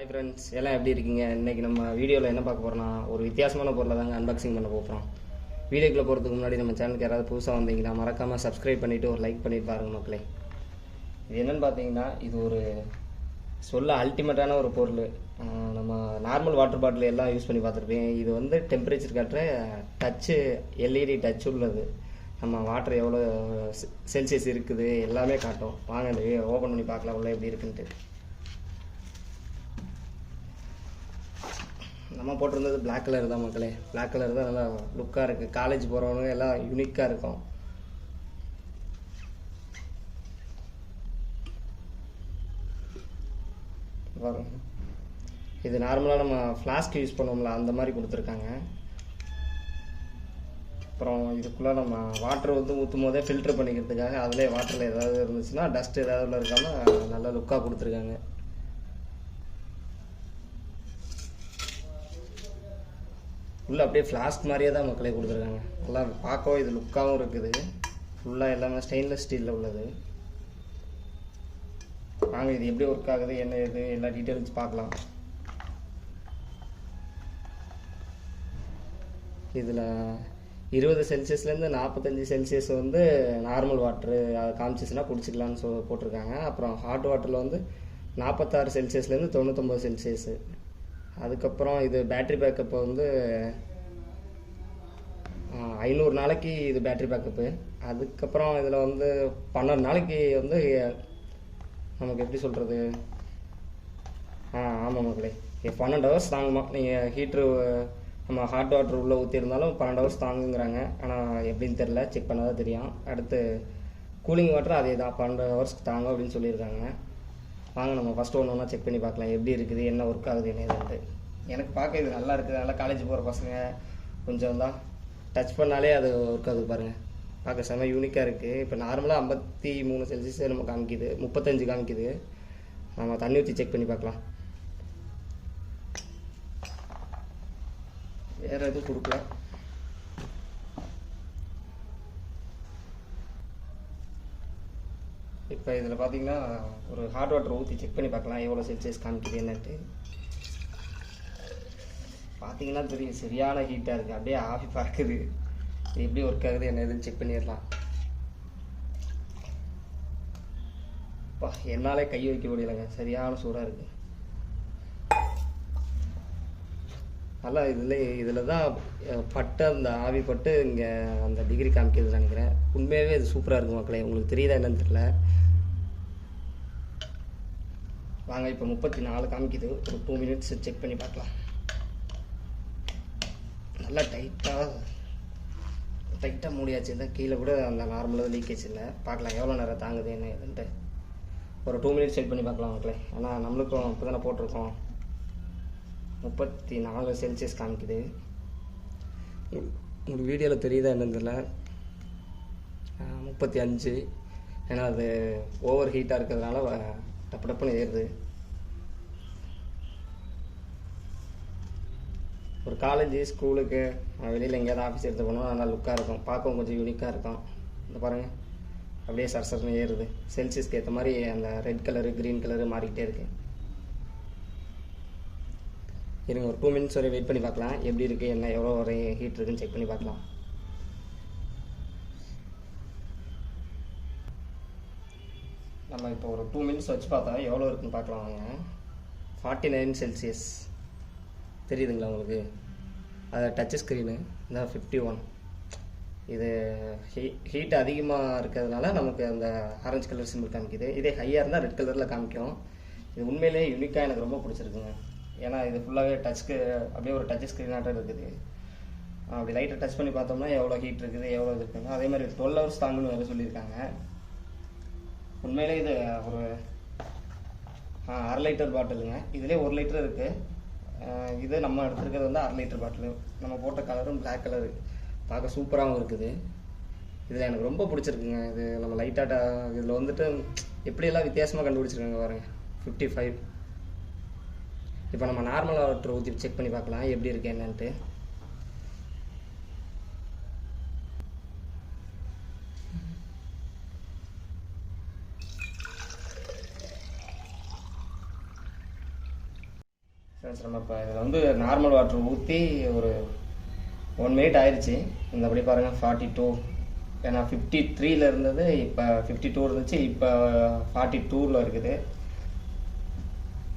Hi friends எல்லாம் எப்படி இருக்கீங்க? இன்றைக்கி நம்ம வீடியோவில் என்ன பார்க்க போகிறோம்னா ஒரு வித்தியாசமான பொருளை தாங்க அன்பாக்சிங் பண்ண போகிறோம் வீடியோக்குள்ளே போகிறதுக்கு முன்னாடி நம்ம சேனலுக்கு யாராவது புதுசாக வந்தீங்கன்னா மறக்காமல் சப்ஸ்கிரைப் பண்ணிவிட்டு ஒரு லைக் பண்ணிட்டு பாருங்கள் மக்களே. இது என்னென்னு பார்த்தீங்கன்னா இது ஒரு சொல்ல அல்டிமேட்டான ஒரு பொருள். நம்ம நார்மல் வாட்டர் பாட்டில் எல்லாம் யூஸ் பண்ணி பார்த்துருப்பேன். இது வந்து டெம்பரேச்சர் காட்டுற டச்சு எல்இடி டச் உள்ளது. நம்ம வாட்டர் எவ்வளோ செல்சியஸ் இருக்குது எல்லாமே காட்டும். வாங்க இந்த ஓப்பன் பண்ணி பார்க்கலாம் உள்ள எப்படி இருக்குன்ட்டு. நம்ம போட்டிருந்தது பிளாக் கலர் தான் மக்களே. பிளாக் கலர் தான் நல்லா லுக்காக இருக்குது காலேஜ் போகிறவங்க எல்லாம் யூனிக்காக இருக்கும். இது நார்மலாக நம்ம ஃப்ளாஸ்க் யூஸ் பண்ணுவோம்ல அந்த மாதிரி கொடுத்துருக்காங்க. அப்புறம் இதுக்குள்ளே நம்ம வாட்டர் வந்து ஊற்றும் போதே ஃபில்டர் பண்ணிக்கிறதுக்காக அதிலே வாட்டரில் ஏதாவது இருந்துச்சுன்னா டஸ்ட் ஏதாவது இருக்காமல் நல்லா லுக்காக கொடுத்துருக்காங்க. ஃபுல்லாக அப்படியே ஃப்ளாஸ்க் மாதிரியே தான் மக்களே கொடுத்துருக்காங்க. நல்லா பார்க்கவும் இது லுக்காகவும் இருக்குது. ஃபுல்லாக எல்லாமே ஸ்டெயின்லெஸ் ஸ்டீலில் உள்ளது. வாங்க இது எப்படி ஒர்க் ஆகுது என்ன இது எல்லா டீட்டெயில்ஸ் பார்க்கலாம். இதில் இருபது செல்சியஸ்லேருந்து நாற்பத்தஞ்சு செல்சியஸ் வந்து நார்மல் வாட்ரு அதை காமிச்சிச்சுன்னா குடிச்சிக்கலாம்னு சொ போட்டிருக்காங்க. அப்புறம் ஹாட் வாட்டரில் வந்து நாற்பத்தாறு செல்சியஸ்லேருந்து தொண்ணூத்தொம்பது செல்சியஸு அதுக்கப்புறம் இது பேட்ரி பேக்கப் வந்து ஐநூறு நாளைக்கு இது பேட்ரி பேக்கப்பு அதுக்கப்புறம் இதில் வந்து பன்னெண்டு நாளைக்கு வந்து நமக்கு எப்படி சொல்கிறது ஆ ஆமாம் மக்களே பன்னெண்டு ஹவர்ஸ் தாங்குமா. நீங்கள் ஹீட்ரு நம்ம ஹாட் வாட்டர் உள்ளே ஊற்றிருந்தாலும் பன்னெண்டு ஹவர்ஸ் தாங்குங்கிறாங்க. ஆனால் எப்படின்னு தெரில செக் பண்ணாதான் தெரியும். அடுத்து கூலிங் வாட்டர் அதே தான் பன்னெண்டு ஹவர்ஸ்க்கு தாங்கும் அப்படின்னு சொல்லியிருக்காங்க. வாங்க நம்ம ஃபஸ்ட்டு ஒன்று ஒன்றா செக் பண்ணி பார்க்கலாம். எப்படி இருக்குது என்ன ஒர்க் ஆகுது என்ன இதுன்ட்டு எனக்கு பார்க்க இது நல்லா இருக்குது. நல்லா காலேஜ் போகிற பசங்க கொஞ்சம் தான். டச் பண்ணாலே அது ஒர்க் ஆகுது பாருங்கள் பார்க்க செம யூனிக்காக இருக்குது இப்போ நார்மலாக ஐம்பத்தி மூணு செல்சியஸ் நம்ம காமிக்குது. முப்பத்தஞ்சு காமிக்குது. நம்ம தண்ணி ஊற்றி செக் பண்ணி பார்க்கலாம். வேறு எதுவும் கொடுக்கல. இப்போ இதில் பார்த்தீங்கன்னா ஒரு ஹாட் வாட்டர் ஊற்றி செக் பண்ணி பார்க்கலாம். எவ்வளோ செல்சியஸ் காமிக்குது என்னன்ட்டு. பார்த்தீங்கன்னா தெரியும் சரியான ஹீட்டாக இருக்குது அப்படியே ஆஃபி பார்க்குது இது எப்படி ஒர்க் ஆகுது என்ன எதுன்னு செக் பண்ணிடலாம். அப்பா என்னாலே கை வைக்க முடியலைங்க. சரியான சூடாக இருக்குது நல்லா இதில் இதில் தான் பட்டு அந்த ஆவி பட்டு இங்கே அந்த டிகிரி காமிக்கிறதுன்னு நினைக்கிறேன். உண்மையாகவே இது சூப்பராக இருக்கும் மக்களே. உங்களுக்கு தெரியுதா என்னன்னு தெரில வாங்க இப்போ முப்பத்தி நாலு காமிக்குது. ஒரு டூ மினிட்ஸ் செக் பண்ணி பார்க்கலாம். நல்லா டைட்டாக டைட்டாக மூடியாச்சு. இல்லை கீழே கூட அந்த நார்மலாக லீக்கேஜ் இல்லை. பார்க்கலாம் எவ்வளோ நேரம் தாங்குது என்ன ஏதுன்ட்டு. ஒரு டூ மினிட்ஸ் செக் பண்ணி பார்க்கலாம் மக்களே. ஏன்னா நம்மளுக்கும் இப்போ தானே போட்டிருக்கோம். முப்பத்தி நாலு செல்சியஸ் காமிக்குது உங்கள் வீடியோவில் தெரியுதா என்னன்னு தெரியல. முப்பத்தி அஞ்சு ஏன்னா அது ஓவர் ஹீட்டாக இருக்கிறதுனால டப்பு டப்புன்னு ஏறுது ஒரு காலேஜ் ஸ்கூலுக்கு வெளியில் எங்கேயாவது ஆஃபீஸ் எடுத்து போனோம் நல்லா லுக்காக இருக்கும். பார்க்கவும் கொஞ்சம் யூனிக்காக இருக்கும். இந்த பாருங்கள் அப்படியே சரசரன்னு ஏறுது. செல்சியஸ்க்கு ஏற்ற மாதிரி அந்த ரெட் கலரு க்ரீன் கலரு மாறிக்கிட்டே இருக்குது இருங்க ஒரு டூ மினிட்ஸ் வரை வெயிட் பண்ணி பார்க்கலாம். எப்படி இருக்குது என்ன எவ்வளோ வரை ஹீட் இருக்குன்னு செக் பண்ணி பார்க்கலாம். நம்ம இப்போ ஒரு டூ மினிட்ஸ் வச்சு பார்த்தா எவ்வளோ இருக்குன்னு பார்க்கலாம் வாங்க. ஃபார்ட்டி நைன் செல்சியஸ் தெரியுதுங்களா உங்களுக்கு? அது டச் ஸ்க்ரீனு இந்த ஃபிஃப்டி ஒன் இது ஹீ ஹீட் அதிகமாக இருக்கிறதுனால நமக்கு அந்த ஆரஞ்சு கலர் சிம்பிள் காமிக்குது. இதே ஹையாக இருந்தால் ரெட் கலரில் காமிக்கும். இது உண்மையிலேயே யூனிக்காக எனக்கு ரொம்ப பிடிச்சிருக்குங்க. ஏன்னா இது ஃபுல்லாகவே டச்சுக்கு அப்படியே ஒரு டச் ஸ்க்ரீனாட்டம் இருக்குது. அப்படி லைட்டை டச் பண்ணி பார்த்தோம்னா எவ்வளோ ஹீட் இருக்குது எவ்வளோ இது இருக்குங்க அதே மாதிரி டுவெல் ஹவர்ஸ் தாங்கன்னு வேறு சொல்லியிருக்காங்க. உண்மையிலே இது ஒரு அரை லிட்டர் பாட்டிலுங்க இதுலேயே ஒரு லிட்டர் இருக்குது இது நம்ம எடுத்துருக்கிறது வந்து அரை லிட்டர் பாட்டிலு நம்ம போட்ட கலரும் பிளாக் கலரு பார்க்க சூப்பராகவும் இருக்குது. இதில் எனக்கு ரொம்ப பிடிச்சிருக்குங்க. இது நம்ம லைட்டாக இதில் வந்துட்டு எப்படியெல்லாம் வித்தியாசமாக கண்டுபிடிச்சிருக்காங்க பாருங்கள் ஃபிஃப்டி ஃபைவ் இப்போ நம்ம நார்மல் வாட்டர் ஊற்றி செக் பண்ணி பார்க்கலாம். எப்படி இருக்கு என்னன்ட்டு. ஃப்ரெண்ட்ஸ் நம்ம இப்போ இதில் வந்து நார்மல் வாட்டர் ஊற்றி ஒரு ஒன் மினிட் ஆயிடுச்சு இந்த அப்படி பாருங்கள் ஃபார்ட்டி டூ ஏன்னா ஃபிஃப்டி த்ரீல இருந்தது இப்போ ஃபிஃப்டி டூ இருந்துச்சு இப்போ ஃபார்ட்டி டூவில் இருக்குது.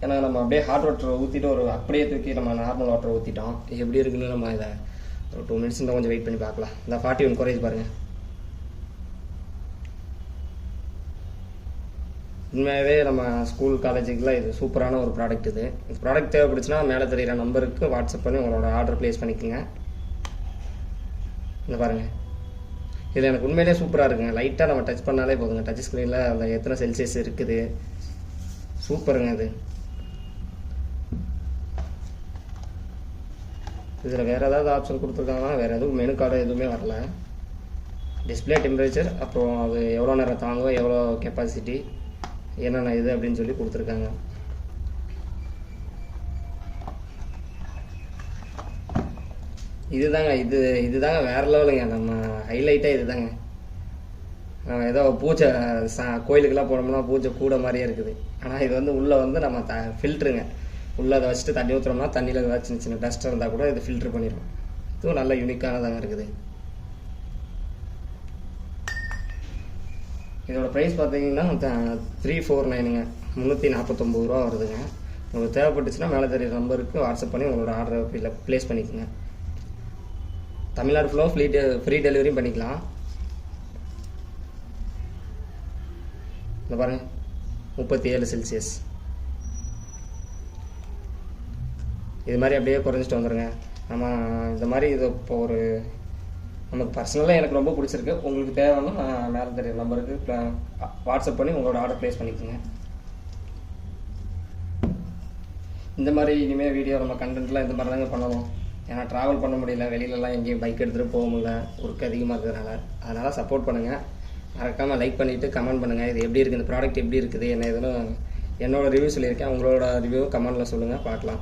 ஏன்னா நம்ம அப்படியே ஹாட் வாட்டர் ஊற்றிட்டு ஒரு அப்படியே தூக்கி நம்ம நார்மல் வாட்டர் ஊற்றிட்டோம் எப்படி இருக்குன்னு நம்ம இதை ஒரு டூ மினிட்ஸ் தான் கொஞ்சம் வெயிட் பண்ணி பார்க்கலாம். இந்த ஃபார்ட்டி ஒன் குறைஞ்சு பாருங்கள் உண்மையாகவே நம்ம ஸ்கூல் காலேஜுக்குலாம் இது சூப்பரான ஒரு ப்ராடக்ட் இது. இந்த ப்ராடக்ட் தேவைப்படுச்சுன்னா மேலே தெரியிற நம்பருக்கு வாட்ஸ்அப் பண்ணி உங்களோட ஆர்டர் ப்ளேஸ் பண்ணிக்கோங்க. இந்த பாருங்கள் இது எனக்கு உண்மையிலே சூப்பராக இருக்குங்க. லைட்டாக நம்ம டச் பண்ணாலே போதுங்க. டச் ஸ்க்ரீனில் அந்த எத்தனை செல்சியஸ் இருக்குது? சூப்பருங்க இது. இதில் வேறு ஏதாவது ஆப்ஷன் கொடுத்துருக்காங்கன்னா வேறு எதுவும் மெனு கார்டு எதுவுமே வரல. டிஸ்பிளே டெம்பரேச்சர் அப்புறம் அது எவ்வளோ நேரம் தாங்கும் எவ்வளோ கெப்பாசிட்டி என்னென்ன இது அப்படின்னு சொல்லி கொடுத்துருக்காங்க. இதுதாங்க இது இதுதாங்க வேற லெவலுங்க நம்ம ஹைலைட்டாக இதுதாங்க. நம்ம ஏதோ பூச்சை சா கோயிலுக்கெல்லாம் போனோம்னா பூஜை கூட மாதிரியே இருக்குது. ஆனால் இது வந்து உள்ளே வந்து நம்ம த ஃபில்ட்ருங்க உள்ளே அதை வச்சுட்டு தண்ணி ஊற்றுறோம்னா தண்ணியில் ஏதாவது சின்ன சின்ன டஸ்ட் இருந்தால் கூட இது ஃபில்ட்ரு பண்ணிடும் இதுவும் நல்ல யூனிக்கானதாங்க இருக்குது. இதோட ப்ரைஸ் பார்த்தீங்கன்னா த்ரீ ஃபோர் நைனுங்க முந்நூற்றி நாற்பத்தொம்பது ரூபா வருதுங்க. உங்களுக்கு தேவைப்பட்டுச்சுன்னா மேலே தெரியுற நம்பருக்கு வாட்ஸ்அப் பண்ணி உங்களோட ஆர்டரை ப்ளேஸ் பண்ணிக்கோங்க. தமிழ்நாடு ஃபுல்லாக ஃப்ரீ டெ ஃப்ரீ டெலிவரியும் பண்ணிக்கலாம். இந்த பாருங்க. முப்பத்தி ஏழு செல்சியஸ் இது மாதிரி அப்படியே குறைஞ்சிட்டு வந்துடுங்க நம்ம இந்த மாதிரி இது இப்போ ஒரு நமக்கு பர்சனலாக எனக்கு ரொம்ப பிடிச்சிருக்கு. உங்களுக்கு தேவைன்னா நான் மேலே தெரியும் நம்பருக்கு வாட்ஸ்அப் பண்ணி உங்களோட ஆர்டர் ப்ளேஸ் பண்ணிக்கோங்க. இந்த மாதிரி இனிமேல் வீடியோ நம்ம கண்டென்ட்லாம் இந்த மாதிரி தாங்க பண்ணணும் ஏன்னா ட்ராவல் பண்ண முடியல வெளியிலலாம் எங்கேயும் பைக் எடுத்துகிட்டு போக முடியல ஒர்க் அதிகமாக இருக்கிறனால அதனால் சப்போர்ட் பண்ணுங்கள் மறக்காமல் லைக் பண்ணிவிட்டு கமெண்ட் பண்ணுங்கள் இது எப்படி இருக்குது இந்த ப்ராடக்ட் எப்படி இருக்குது என்ன ஏதுன்னு என்னோட ரிவ்யூ சொல்லியிருக்கேன். உங்களோட ரிவ்யூ கமெண்டில் சொல்லுங்கள் பார்க்கலாம்.